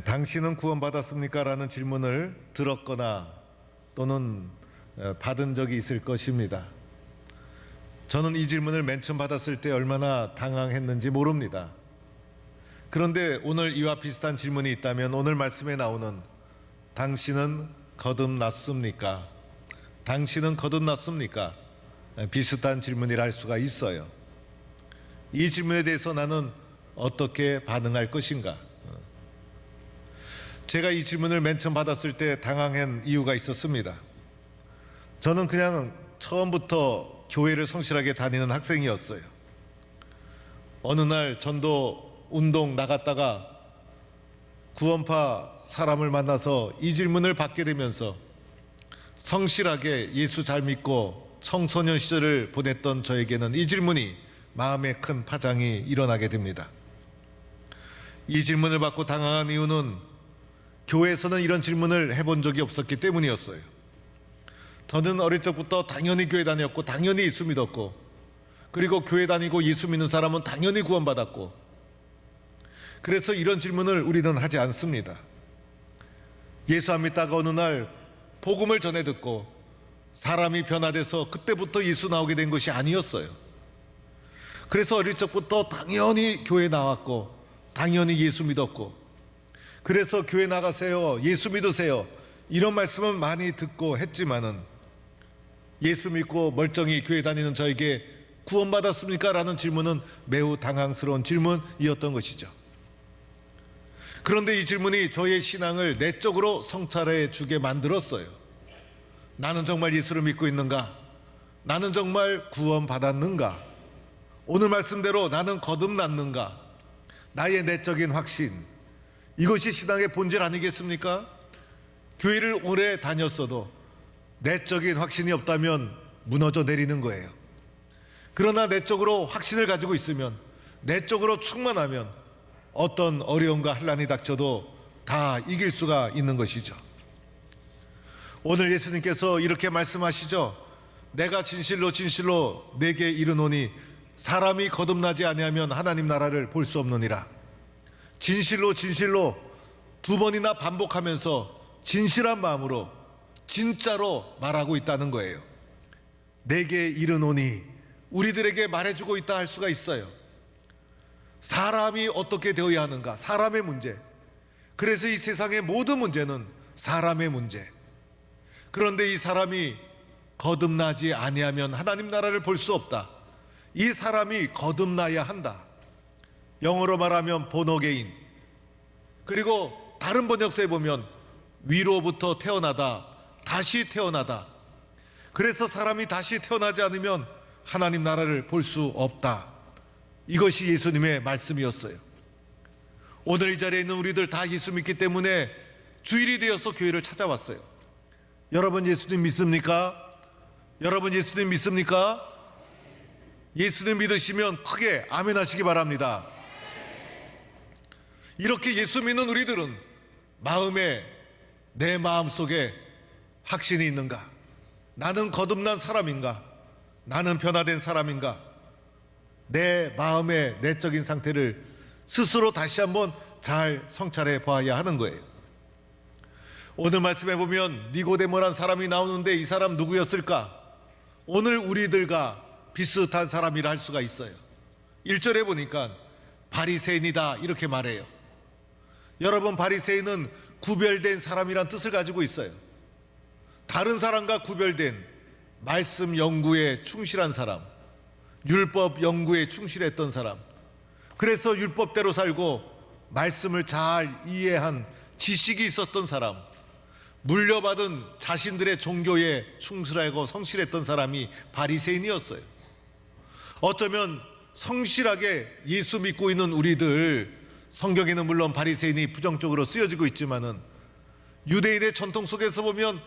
네, 당신은 구원받았습니까? 라는 질문을 들었거나 또는 어, 받은 적이 있을 것입니다. 저는 이 질문을 맨 처음 받았을 때 얼마나 당황했는지 모릅니다. 그런데 오늘 이와 비슷한 질문이 있다면 오늘 말씀에 나오는 당신은 거듭났습니까? 당신은 거듭났습니까? 에, 비슷한 질문이라 할 수가 있어요. 이 질문에 대해서 나는 어떻게 반응할 것인가? 제가 이 질문을 맨 처음 받았을 때 당황한 이유가 있었습니다. 저는 그냥 처음부터 교회를 성실하게 다니는 학생이었어요. 어느 날 전도 운동 나갔다가 구원파 사람을 만나서 이 질문을 받게 되면서 성실하게 예수 잘 믿고 청소년 시절을 보냈던 저에게는 이 질문이 마음에 큰 파장이 일어나게 됩니다. 이 질문을 받고 당황한 이유는 교회에서는 이런 질문을 해본 적이 없었기 때문이었어요. 저는 어릴 적부터 당연히 교회 다녔고 당연히 예수 믿었고 그리고 교회 다니고 예수 믿는 사람은 당연히 구원받았고 그래서 이런 질문을 우리는 하지 않습니다. 예수 안 믿다가 어느 날 복음을 전해 듣고 사람이 변화돼서 그때부터 예수 나오게 된 것이 아니었어요. 그래서 어릴 적부터 당연히 교회 나왔고 당연히 예수 믿었고 그래서 교회 나가세요. 예수 믿으세요. 이런 말씀은 많이 듣고 했지만은 예수 믿고 멀쩡히 교회 다니는 저에게 구원받았습니까? 라는 질문은 매우 당황스러운 질문이었던 것이죠. 그런데 이 질문이 저의 신앙을 내적으로 성찰해 주게 만들었어요. 나는 정말 예수를 믿고 있는가? 나는 정말 구원받았는가? 오늘 말씀대로 나는 거듭났는가? 나의 내적인 확신. 이것이 신앙의 본질 아니겠습니까? 교회를 오래 다녔어도 내적인 확신이 없다면 무너져 내리는 거예요. 그러나 내적으로 확신을 가지고 있으면 내적으로 충만하면 어떤 어려움과 환란이 닥쳐도 다 이길 수가 있는 것이죠. 오늘 예수님께서 이렇게 말씀하시죠. 내가 진실로 진실로 내게 이르노니 사람이 거듭나지 아니하면 하나님 나라를 볼 수 없느니라. 진실로 진실로 두 번이나 반복하면서 진실한 마음으로 진짜로 말하고 있다는 거예요. 내게 이르노니 우리들에게 말해주고 있다 할 수가 있어요. 사람이 어떻게 되어야 하는가? 사람의 문제. 그래서 이 세상의 모든 문제는 사람의 문제. 그런데 이 사람이 거듭나지 아니하면 하나님 나라를 볼 수 없다. 이 사람이 거듭나야 한다. 영어로 말하면 보너게인. 그리고 다른 번역서에 보면 위로부터 태어나다 다시 태어나다. 그래서 사람이 다시 태어나지 않으면 하나님 나라를 볼 수 없다. 이것이 예수님의 말씀이었어요. 오늘 이 자리에 있는 우리들 다 예수 믿기 때문에 주일이 되어서 교회를 찾아왔어요. 여러분 예수님 믿습니까? 여러분 예수님 믿습니까? 예수님 믿으시면 크게 아멘 하시기 바랍니다. 이렇게 예수 믿는 우리들은 마음에 내 마음 속에 확신이 있는가? 나는 거듭난 사람인가? 나는 변화된 사람인가? 내 마음의 내적인 상태를 스스로 다시 한번 잘 성찰해 봐야 하는 거예요. 오늘 말씀해 보면 니고데모란 사람이 나오는데 이 사람 누구였을까? 오늘 우리들과 비슷한 사람이라 할 수가 있어요. 1절에 보니까 바리새인이다 이렇게 말해요. 여러분 바리새인은 구별된 사람이란 뜻을 가지고 있어요. 다른 사람과 구별된 말씀 연구에 충실한 사람, 율법 연구에 충실했던 사람. 그래서 율법대로 살고 말씀을 잘 이해한 지식이 있었던 사람. 물려받은 자신들의 종교에 충실하고 성실했던 사람이 바리새인이었어요. 어쩌면 성실하게 예수 믿고 있는 우리들 성경에는 물론 바리새인이 부정적으로 쓰여지고 있지만은 유대인의 전통 속에서 보면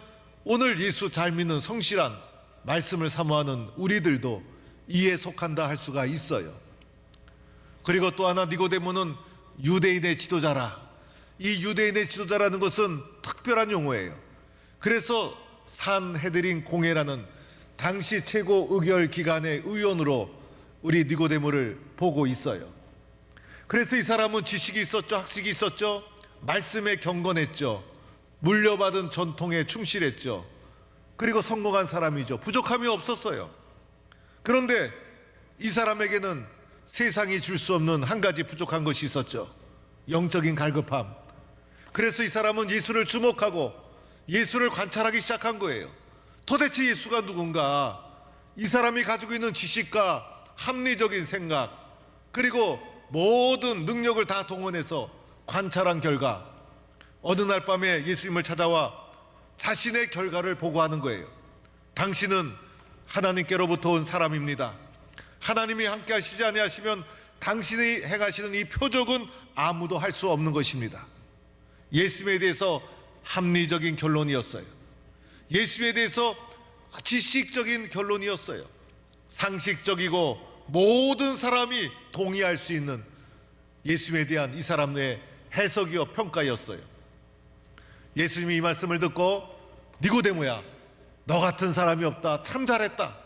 오늘 예수 잘 믿는 성실한 말씀을 사모하는 우리들도 이에 속한다 할 수가 있어요. 그리고 또 하나 니고데모는 유대인의 지도자라. 이 유대인의 지도자라는 것은 특별한 용어예요. 그래서 산헤드린 공회라는 당시 최고 의결 기관의 의원으로 우리 니고데모를 보고 있어요. 그래서 이 사람은 지식이 있었죠, 학식이 있었죠, 말씀에 경건했죠. 물려받은 전통에 충실했죠. 그리고 성공한 사람이죠. 부족함이 없었어요. 그런데 이 사람에게는 세상이 줄 수 없는 한 가지 부족한 것이 있었죠. 영적인 갈급함. 그래서 이 사람은 예수를 주목하고 예수를 관찰하기 시작한 거예요. 도대체 예수가 누군가? 이 사람이 가지고 있는 지식과 합리적인 생각, 그리고 모든 능력을 다 동원해서 관찰한 결과 어느 날 밤에 예수님을 찾아와 자신의 결과를 보고하는 거예요. 당신은 하나님께로부터 온 사람입니다. 하나님이 함께 하시지 아니하시면 당신이 행하시는 이 표적은 아무도 할 수 없는 것입니다. 예수님에 대해서 합리적인 결론이었어요. 예수에 대해서 지식적인 결론이었어요. 상식적이고 모든 사람이 동의할 수 있는 예수에 대한 이 사람의 해석이요 평가였어요. 예수님이 이 말씀을 듣고 니고데모야 너 같은 사람이 없다 참 잘했다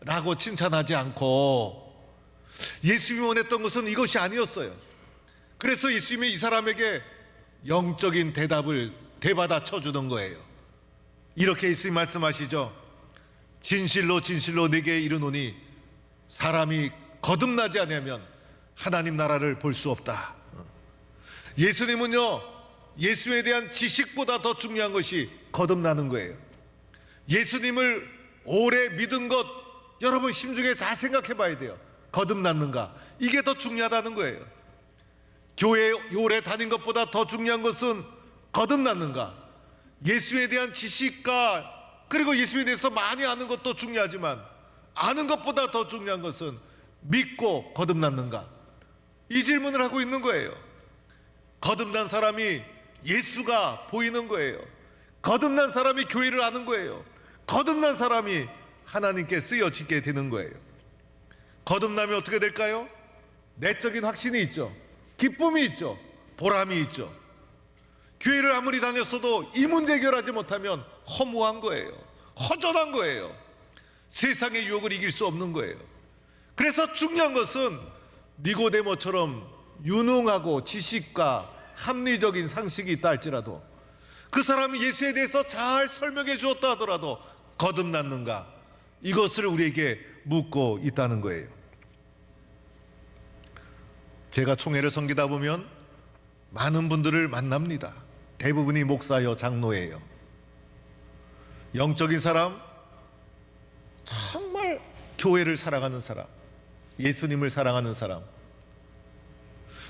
라고 칭찬하지 않고 예수님이 원했던 것은 이것이 아니었어요. 그래서 예수님이 이 사람에게 영적인 대답을 대받아 쳐주는 거예요. 이렇게 예수님 말씀하시죠. 진실로 진실로 내게 이르노니 사람이 거듭나지 않으면 하나님 나라를 볼 수 없다. 예수님은요, 예수에 대한 지식보다 더 중요한 것이 거듭나는 거예요. 예수님을 오래 믿은 것, 여러분 심중에 잘 생각해 봐야 돼요. 거듭났는가? 이게 더 중요하다는 거예요. 교회 오래 다닌 것보다 더 중요한 것은 거듭났는가? 예수에 대한 지식과 그리고 예수에 대해서 많이 아는 것도 중요하지만 아는 것보다 더 중요한 것은 믿고 거듭났는가? 이 질문을 하고 있는 거예요. 거듭난 사람이 예수가 보이는 거예요. 거듭난 사람이 교회를 아는 거예요. 거듭난 사람이 하나님께 쓰여지게 되는 거예요. 거듭나면 어떻게 될까요? 내적인 확신이 있죠. 기쁨이 있죠. 보람이 있죠. 교회를 아무리 다녔어도 이 문제 해결하지 못하면 허무한 거예요. 허전한 거예요. 세상의 유혹을 이길 수 없는 거예요. 그래서 중요한 것은 니고데모처럼 유능하고 지식과 합리적인 상식이 있다 할지라도 그 사람이 예수에 대해서 잘 설명해 주었다 하더라도 거듭났는가 이것을 우리에게 묻고 있다는 거예요. 제가 총회를 섬기다 보면 많은 분들을 만납니다. 대부분이 목사요, 장로예요. 영적인 사람, 정말 교회를 사랑하는 사람, 예수님을 사랑하는 사람.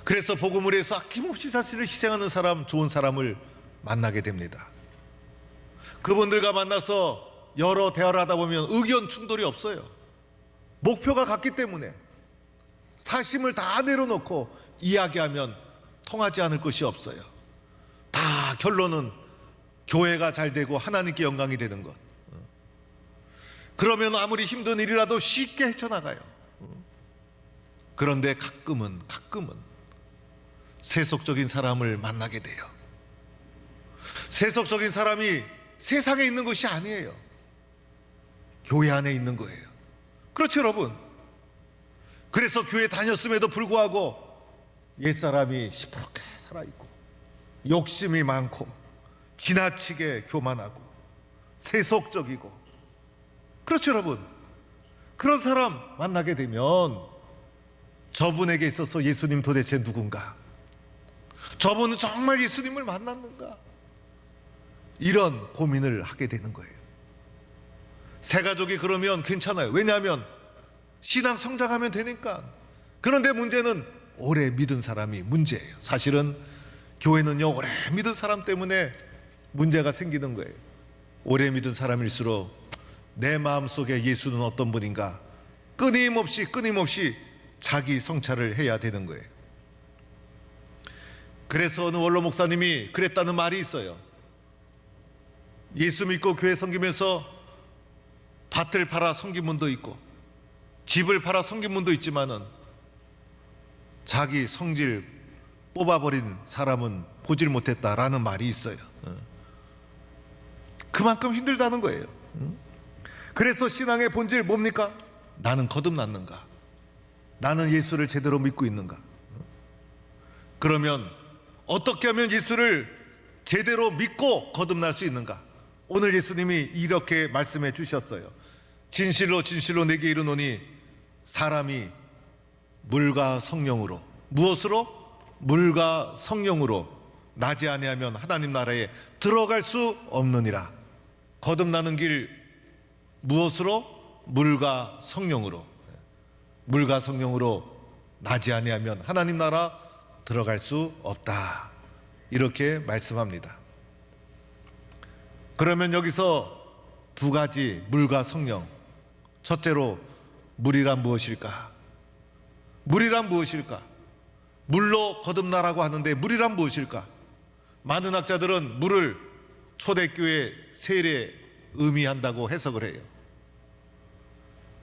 그래서 복음을 위해서 아낌없이 자신을 희생하는 사람, 좋은 사람을 만나게 됩니다. 그분들과 만나서 여러 대화를 하다 보면 의견 충돌이 없어요. 목표가 같기 때문에 사심을 다 내려놓고 이야기하면 통하지 않을 것이 없어요. 다 결론은 교회가 잘 되고 하나님께 영광이 되는 것. 그러면 아무리 힘든 일이라도 쉽게 헤쳐나가요. 그런데 가끔은, 가끔은 세속적인 사람을 만나게 돼요. 세속적인 사람이 세상에 있는 것이 아니에요. 교회 안에 있는 거예요. 그렇죠, 여러분? 그래서 교회 다녔음에도 불구하고 옛사람이 시퍼렇게 살아있고 욕심이 많고 지나치게 교만하고 세속적이고 그렇죠 여러분. 그런 사람 만나게 되면 저분에게 있어서 예수님 도대체 누군가? 저분은 정말 예수님을 만났는가? 이런 고민을 하게 되는 거예요. 새 가족이 그러면 괜찮아요. 왜냐하면 신앙 성장하면 되니까. 그런데 문제는 오래 믿은 사람이 문제예요. 사실은 교회는요 오래 믿은 사람 때문에 문제가 생기는 거예요. 오래 믿은 사람일수록 내 마음속에 예수는 어떤 분인가 끊임없이 끊임없이 자기 성찰을 해야 되는 거예요 그래서 어느 원로 목사님이 그랬다는 말이 있어요 예수 믿고 교회 섬기면서 밭을 팔아 섬긴 분도 있고 집을 팔아 섬긴 분도 있지만은 자기 성질 뽑아버린 사람은 보질 못했다라는 말이 있어요. 어. 그만큼 힘들다는 거예요. 응? 그래서 신앙의 본질 뭡니까? 나는 거듭났는가? 나는 예수를 제대로 믿고 있는가? 어? 그러면 어떻게 하면 예수를 제대로 믿고 거듭날 수 있는가? 오늘 예수님이 이렇게 말씀해 주셨어요. 진실로 진실로 내게 이르노니 사람이 물과 성령으로 무엇으로 물과 성령으로 나지 아니하면 하나님 나라에 들어갈 수 없느니라. 거듭나는 길 무엇으로 물과 성령으로 물과 성령으로 나지 아니하면 하나님 나라 들어갈 수 없다. 이렇게 말씀합니다. 그러면 여기서 두 가지 물과 성령. 첫째로 물이란 무엇일까? 물이란 무엇일까? 물로 거듭나라고 하는데 물이란 무엇일까? 많은 학자들은 물을 초대교회 세례 의미한다고 해석을 해요.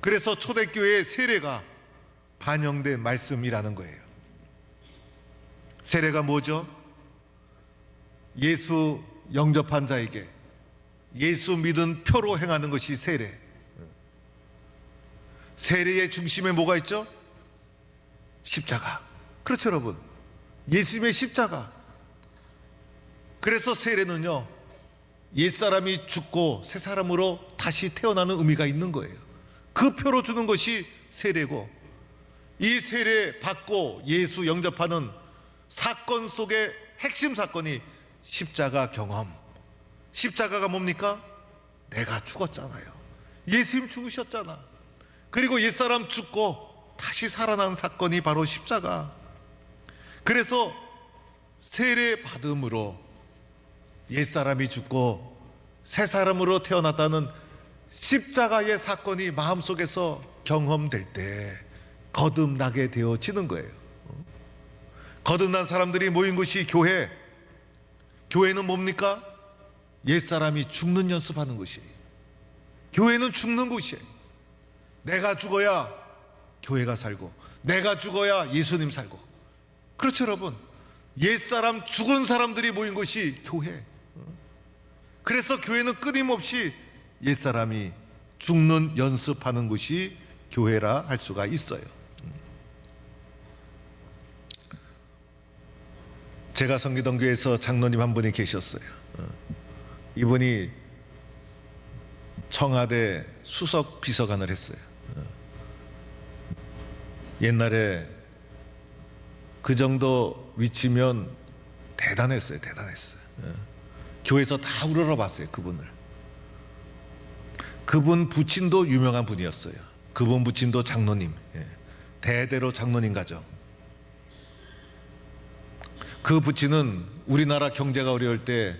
그래서 초대교회의 세례가 반영된 말씀이라는 거예요. 세례가 뭐죠? 예수 영접한 자에게 예수 믿은 표로 행하는 것이 세례. 세례의 중심에 뭐가 있죠? 십자가. 그렇죠, 여러분. 예수님의 십자가. 그래서 세례는요, 옛 사람이 죽고 새 사람으로 다시 태어나는 의미가 있는 거예요. 그 표로 주는 것이 세례고, 이 세례 받고 예수 영접하는 사건 속의 핵심 사건이 십자가 경험. 십자가가 뭡니까? 내가 죽었잖아요. 예수님 죽으셨잖아. 그리고 옛사람 죽고 다시 살아난 사건이 바로 십자가. 그래서 세례 받음으로 옛사람이 죽고 새 사람으로 태어났다는 십자가의 사건이 마음속에서 경험될 때 거듭나게 되어지는 거예요. 거듭난 사람들이 모인 곳이 교회. 교회는 뭡니까? 옛사람이 죽는 연습하는 곳이에요. 교회는 죽는 곳이에요. 내가 죽어야 교회가 살고, 내가 죽어야 예수님 살고. 그렇죠, 여러분. 옛사람 죽은 사람들이 모인 곳이 교회. 그래서 교회는 끊임없이 옛사람이 죽는 연습하는 곳이 교회라 할 수가 있어요. 제가 섬기던 교회에서 장로님 한 분이 계셨어요. 어. 이분이 청와대 수석 비서관을 했어요. 어. 옛날에 그 정도 위치면 대단했어요. 대단했어요. 어. 교회에서 다 우러러 봤어요. 그분을. 그분 부친도 유명한 분이었어요. 그분 부친도 장로님. 예. 대대로 장로님 가정. 그 부친은 우리나라 경제가 어려울 때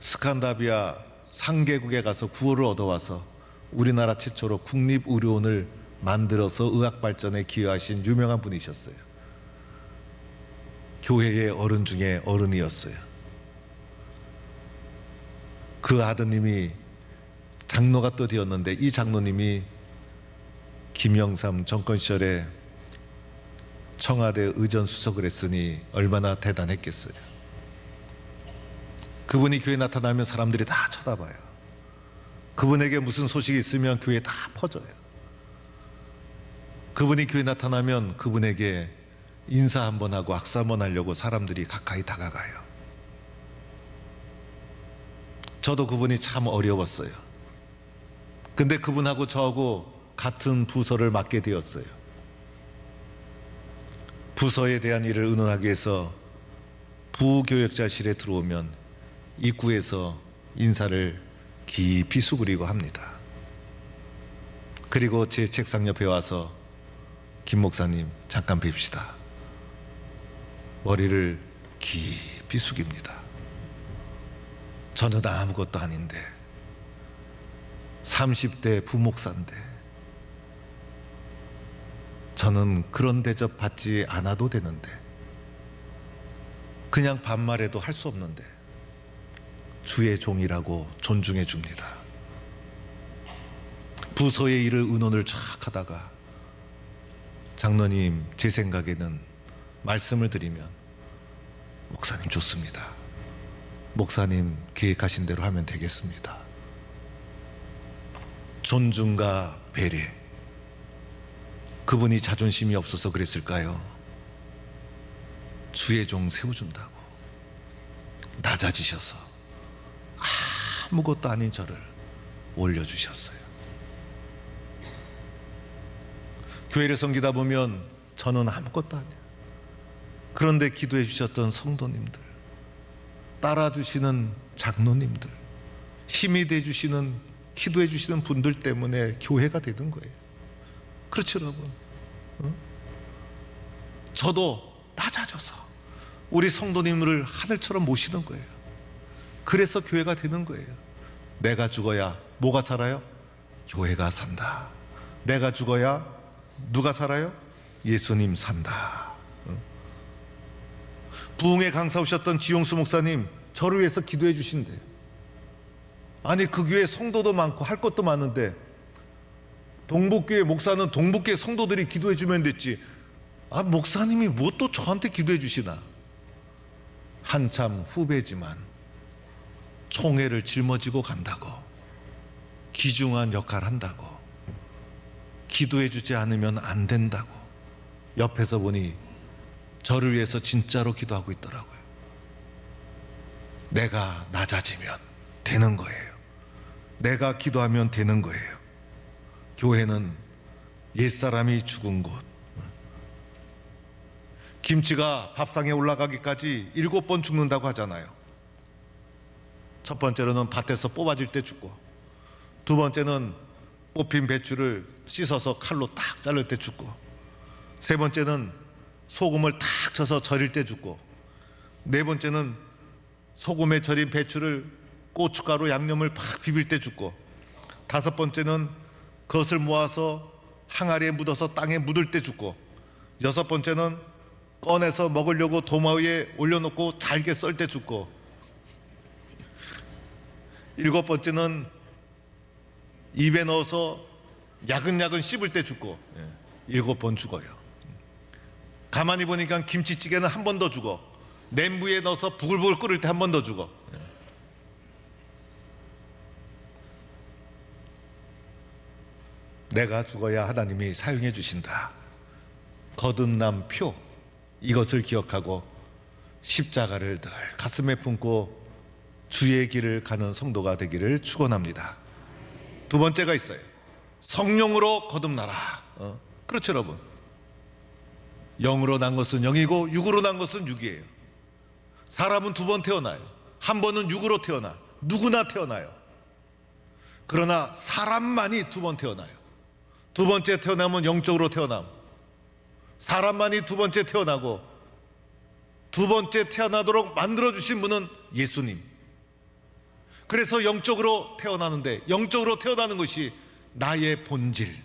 스칸다비아 상계국에 가서 구호를 얻어와서 우리나라 최초로 국립의료원을 만들어서 의학 발전에 기여하신 유명한 분이셨어요. 교회의 어른 중에 어른이었어요. 그 아드님이 장로가 또 되었는데 이 장로님이 김영삼 정권 시절에 청와대 의전 수석을 했으니 얼마나 대단했겠어요. 그분이 교회 나타나면 사람들이 다 쳐다봐요. 그분에게 무슨 소식이 있으면 교회에 다 퍼져요. 그분이 교회 나타나면 그분에게 인사 한번 하고 악수 한번 하려고 사람들이 가까이 다가가요. 저도 그분이 참 어려웠어요. 근데 그분하고 저하고 같은 부서를 맡게 되었어요. 부서에 대한 일을 의논하기 위해서 부교역자실에 들어오면 입구에서 인사를 깊이 수그리고 합니다. 그리고 제 책상 옆에 와서 김 목사님 잠깐 뵙시다. 머리를 깊이 숙입니다. 저는 아무것도 아닌데 30대 부목사인데 저는 그런 대접 받지 않아도 되는데 그냥 반말해도 할 수 없는데 주의 종이라고 존중해 줍니다. 부서의 일을 의논을 쫙 하다가 장로님 제 생각에는 말씀을 드리면 목사님 좋습니다. 목사님 계획하신 대로 하면 되겠습니다. 존중과 배려. 그분이 자존심이 없어서 그랬을까요? 주의 종 세워준다고 낮아지셔서 아무것도 아닌 저를 올려주셨어요. 교회를 섬기다 보면 저는 아무것도 아니에요. 그런데 기도해 주셨던 성도님들, 따라주시는 장로님들, 힘이 돼 주시는 기도해 주시는 분들 때문에 교회가 되는 거예요. 그렇죠, 여러분. 어? 저도 낮아져서 우리 성도님을 하늘처럼 모시는 거예요. 그래서 교회가 되는 거예요. 내가 죽어야 뭐가 살아요? 교회가 산다. 내가 죽어야 누가 살아요? 예수님 산다. 어? 부흥에 강사 오셨던 지용수 목사님 저를 위해서 기도해 주신대요. 아니 그 교회 성도도 많고 할 것도 많은데 동북교회 목사는 동북교회 성도들이 기도해 주면 됐지. 아 목사님이 뭐 또 저한테 기도해 주시나? 한참 후배지만 총애를 짊어지고 간다고 귀중한 역할 한다고 기도해 주지 않으면 안 된다고 옆에서 보니 저를 위해서 진짜로 기도하고 있더라고요. 내가 낮아지면 되는 거예요. 내가 기도하면 되는 거예요. 교회는 옛사람이 죽은 곳. 김치가 밥상에 올라가기까지 일곱 번 죽는다고 하잖아요. 첫 번째로는 밭에서 뽑아질 때 죽고, 두 번째는 뽑힌 배추를 씻어서 칼로 딱 자를 때 죽고, 세 번째는 소금을 탁 쳐서 절일 때 죽고, 네 번째는 소금에 절인 배추를 고춧가루 양념을 팍 비빌 때 죽고, 다섯 번째는 그것을 모아서 항아리에 묻어서 땅에 묻을 때 죽고, 여섯 번째는 꺼내서 먹으려고 도마 위에 올려놓고 잘게 썰 때 죽고, 일곱 번째는 입에 넣어서 야근야근 씹을 때 죽고 일곱 번 죽어요. 가만히 보니까 김치찌개는 한 번 더 죽어. 냄비에 넣어서 부글부글 끓을 때 한 번 더 죽어. 내가 죽어야 하나님이 사용해 주신다. 거듭남 표 이것을 기억하고 십자가를 늘 가슴에 품고 주의 길을 가는 성도가 되기를 축원합니다. 두 번째가 있어요. 성령으로 거듭나라. 어? 그렇죠, 여러분. 영으로 난 것은 영이고 육으로 난 것은 육이에요. 사람은 두 번 태어나요. 한 번은 육으로 태어나. 누구나 태어나요. 그러나 사람만이 두 번 태어나요. 두 번째 태어나면 영적으로 태어남. 사람만이 두 번째 태어나고 두 번째 태어나도록 만들어 주신 분은 예수님. 그래서 영적으로 태어나는데 영적으로 태어나는 것이 나의 본질.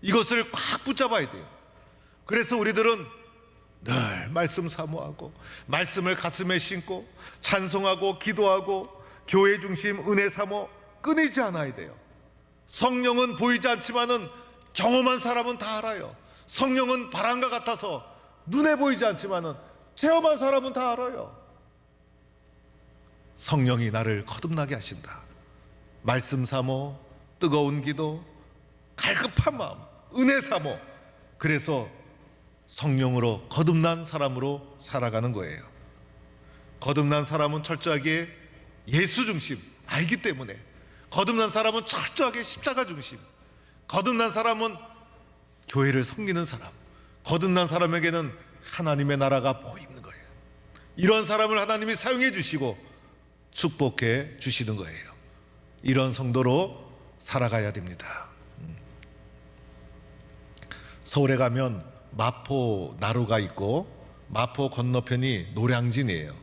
이것을 꽉 붙잡아야 돼요. 그래서 우리들은 늘 말씀 사모하고 말씀을 가슴에 심고 찬송하고 기도하고 교회 중심 은혜 사모 끊이지 않아야 돼요. 성령은 보이지 않지만은 경험한 사람은 다 알아요. 성령은 바람과 같아서 눈에 보이지 않지만은 체험한 사람은 다 알아요. 성령이 나를 거듭나게 하신다. 말씀 사모, 뜨거운 기도, 갈급한 마음, 은혜 사모. 그래서 성령으로 거듭난 사람으로 살아가는 거예요. 거듭난 사람은 철저하게 예수 중심 알기 때문에 거듭난 사람은 철저하게 십자가 중심. 거듭난 사람은 교회를 섬기는 사람. 거듭난 사람에게는 하나님의 나라가 보이는 거예요. 이런 사람을 하나님이 사용해 주시고 축복해 주시는 거예요. 이런 성도로 살아가야 됩니다. 음. 서울에 가면 마포 나루가 있고 마포 건너편이 노량진이에요.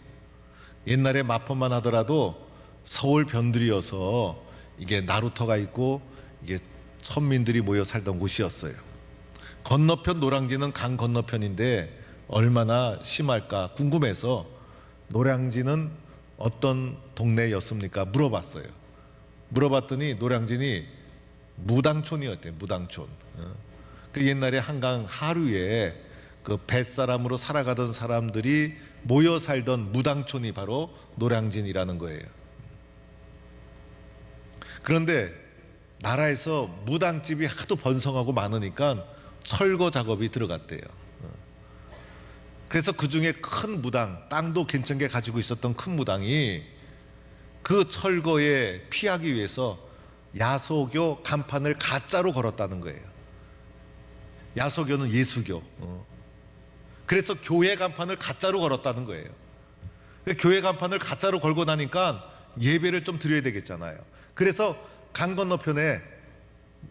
옛날에 마포만 하더라도 서울 변두리여서 이게 나루터가 있고 이게 천민들이 모여 살던 곳이었어요. 건너편 노량진은 강 건너편인데 얼마나 심할까 궁금해서 노량진은 어떤 동네였습니까? 물어봤어요. 물어봤더니 노량진이 무당촌이었대요. 무당촌. 어. 그 옛날에 한강 하류에 그 뱃사람으로 살아가던 사람들이 모여 살던 무당촌이 바로 노량진이라는 거예요. 그런데 나라에서 무당집이 하도 번성하고 많으니까 철거 작업이 들어갔대요. 그래서 그 중에 큰 무당, 땅도 괜찮게 가지고 있었던 큰 무당이 그 철거에 피하기 위해서 야소교 간판을 가짜로 걸었다는 거예요. 야소교는 예수교. 어. 그래서 교회 간판을 가짜로 걸었다는 거예요. 그 교회 간판을 가짜로 걸고 나니까 예배를 좀 드려야 되겠잖아요. 그래서 강 건너편에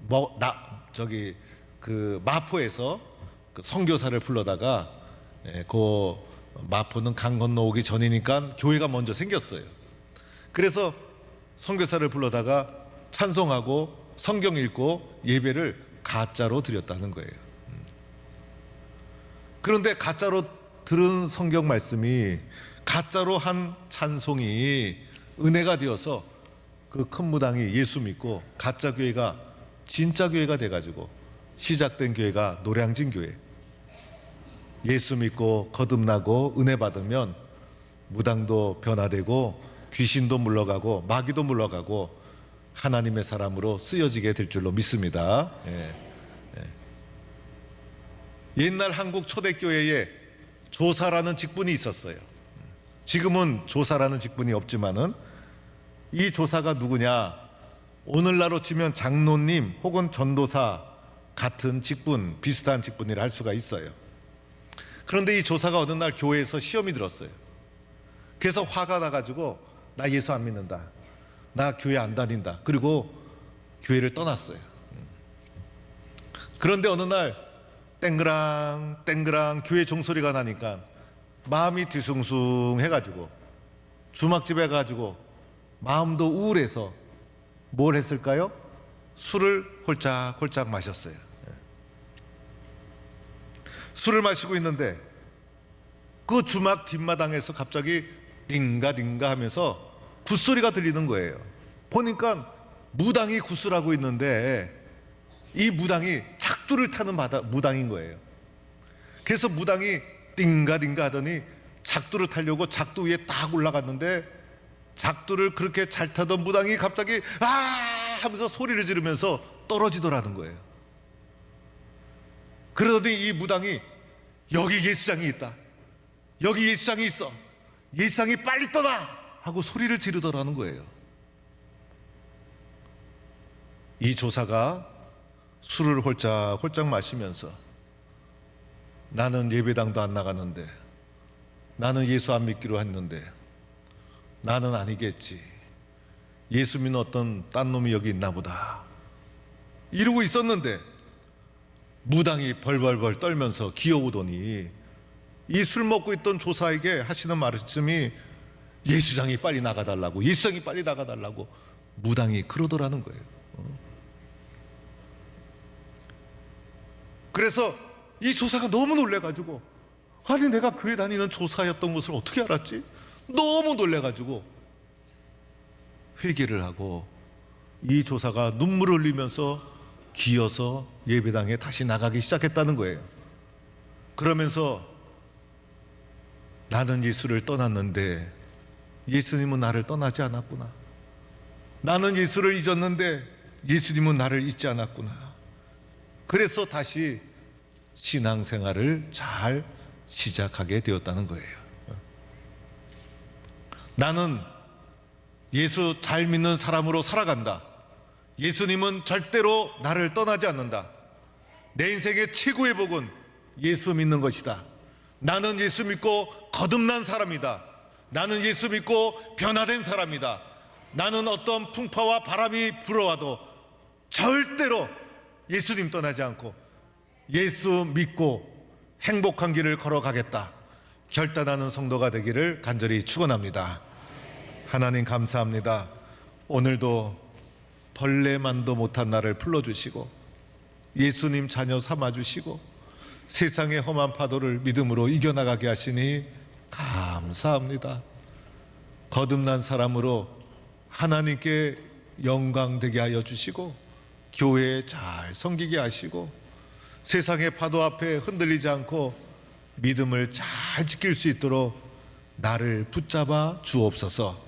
뭐 나 저기 그 마포에서 그 선교사를 불러다가 예, 그 마포는 강 건너오기 전이니까 교회가 먼저 생겼어요. 그래서 선교사를 불러다가 찬송하고 성경 읽고 예배를 가짜로 드렸다는 거예요. 음. 그런데 가짜로 들은 성경 말씀이 가짜로 한 찬송이 은혜가 되어서 그 큰 무당이 예수 믿고 가짜 교회가 진짜 교회가 돼가지고 시작된 교회가 노량진 교회. 예수 믿고 거듭나고 은혜 받으면 무당도 변화되고 귀신도 물러가고 마귀도 물러가고 하나님의 사람으로 쓰여지게 될 줄로 믿습니다. 예. 예. 옛날 한국 초대교회에 조사라는 직분이 있었어요. 지금은 조사라는 직분이 없지만은 이 조사가 누구냐? 오늘날로 치면 장로님 혹은 전도사 같은 직분, 비슷한 직분이라 할 수가 있어요. 그런데 이 조사가 어느 날 교회에서 시험이 들었어요. 그래서 화가 나가지고 나 예수 안 믿는다. 나 교회 안 다닌다. 그리고 교회를 떠났어요. 그런데 어느 날 땡그랑 땡그랑 교회 종소리가 나니까 마음이 뒤숭숭 해가지고 주막집에 가지고 마음도 우울해서 뭘 했을까요? 술을 홀짝홀짝 마셨어요. 예. 술을 마시고 있는데 그 주막 뒷마당에서 갑자기 띵가띵가 하면서 굿소리가 들리는 거예요. 보니까 무당이 굿술하고 있는데 이 무당이 작두를 타는 마다, 무당인 거예요. 그래서 무당이 띵가띵가 하더니 작두를 타려고 작두 위에 딱 올라갔는데 작두를 그렇게 잘 타던 무당이 갑자기 아 하면서 소리를 지르면서 떨어지더라는 거예요. 그러더니 이 무당이 여기 예수장이 있다. 여기 예수장이 있어. 예수장이 빨리 떠나 하고 소리를 지르더라는 거예요. 이 조사가 술을 홀짝 홀짝 마시면서 나는 예배당도 안 나가는데 나는 예수 안 믿기로 했는데 나는 아니겠지. 예수 믿는 어떤 딴 놈이 여기 있나 보다. 이러고 있었는데 무당이 벌벌벌 떨면서 기어오더니 이 술 먹고 있던 조사에게 하시는 말씀이 예수장이 빨리 나가달라고 예수장이 빨리 나가달라고 무당이 그러더라는 거예요. 어. 그래서 이 조사가 너무 놀래가지고 아니 내가 교회 다니는 조사였던 것을 어떻게 알았지? 너무 놀래가지고 회개를 하고 이 조사가 눈물을 흘리면서 기어서 예배당에 다시 나가기 시작했다는 거예요. 그러면서 나는 예수를 떠났는데 예수님은 나를 떠나지 않았구나. 나는 예수를 잊었는데 예수님은 나를 잊지 않았구나. 그래서 다시 신앙생활을 잘 시작하게 되었다는 거예요. 나는 예수 잘 믿는 사람으로 살아간다. 예수님은 절대로 나를 떠나지 않는다. 내 인생의 최고의 복은 예수 믿는 것이다. 나는 예수 믿고 거듭난 사람이다. 나는 예수 믿고 변화된 사람이다. 나는 어떤 풍파와 바람이 불어와도 절대로 예수님 떠나지 않고 예수 믿고 행복한 길을 걸어가겠다. 결단하는 성도가 되기를 간절히 축원합니다. 하나님 감사합니다. 오늘도 벌레만도 못한 나를 불러주시고 예수님 자녀 삼아주시고 세상의 험한 파도를 믿음으로 이겨나가게 하시니 감사합니다. 거듭난 사람으로 하나님께 영광되게 하여 주시고 교회에 잘 섬기게 하시고 세상의 파도 앞에 흔들리지 않고 믿음을 잘 지킬 수 있도록 나를 붙잡아 주옵소서.